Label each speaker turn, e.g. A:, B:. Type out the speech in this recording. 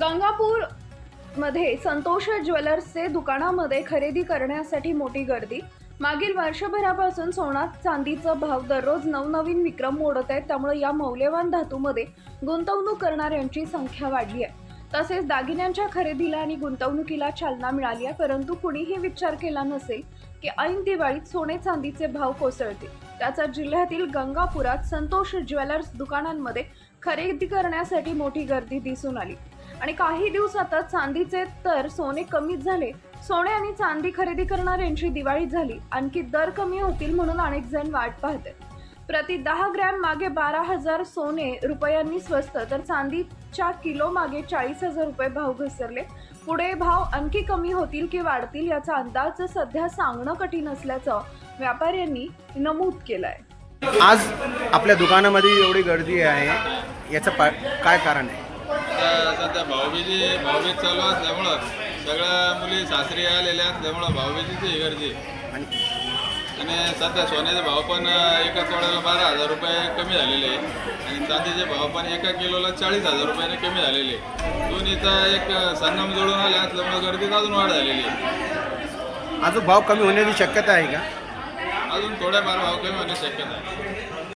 A: गंगापूरमध्ये संतोष ज्वेलर्सचे दुकानामध्ये खरेदी करण्यासाठी मोठी गर्दी. मागील वर्षभरापासून सोना चांदीचा भाव दररोज नवनवीन विक्रम मोडत आहेत. त्यामुळे या मौल्यवान धातूमध्ये गुंतवणूक करणाऱ्यांची संख्या वाढली आहे. तसेच दागिन्यांच्या खरेदीला आणि गुंतवणुकीला चालना मिळाली आहे. परंतु कुणीही विचार केला नसेल की ऐन दिवाळीत सोने चांदीचे भाव कोसळतील. त्याचा जिल्ह्यातील गंगापुरात संतोष ज्वेलर्स दुकानांमध्ये खरेदी करण्यासाठी मोठी गर्दी दिसून आली. आणि काही दिवसातच चांदीचे तर सोने कमीच झाले. सोने आणि चांदी खरेदी करणाऱ्यांची दिवाळी झाली. आणखी दर कमी होतील म्हणून अनेक जण वाट पाहते प्रति दहा ग्रॅम मागे बारा हजार सोने रुपयांनी स्वस्त तर चांदीच्या किलो मागे चाळीस हजार रुपये भाव घसरले. पुढे भाव आणखी कमी होतील की वाढतील याचा अंदाज सध्या सांगणं कठीण असल्याचं व्यापाऱ्यांनी नमूद केलंय.
B: आज आपल्या दुकानामध्ये एवढी गर्दी आहे याचं पा काय कारण आहे?
C: आता सध्या भाऊबीजी भाऊबीज चालू असल्यामुळं सगळ्या मुली सासरी आलेल्या असल्यामुळं भाऊबीजीची ही गर्दी.
B: आणि?
C: आणि सध्या सोन्याचे भाव पण एका तोड्याला बारा हजार रुपये कमी झालेले आणि चांदीचे भाव पण एका किलोला चाळीस हजार रुपयाने कमी झालेले. दोन्हीचा एक संगम जोडून आले असल्यामुळं गर्दीत अजून वाढ झालेली आहे.
B: अजून भाव कमी होण्याची शक्यता आहे का?
C: अजून थोड्याफार भाव कमी होण्याची शक्यता आहे.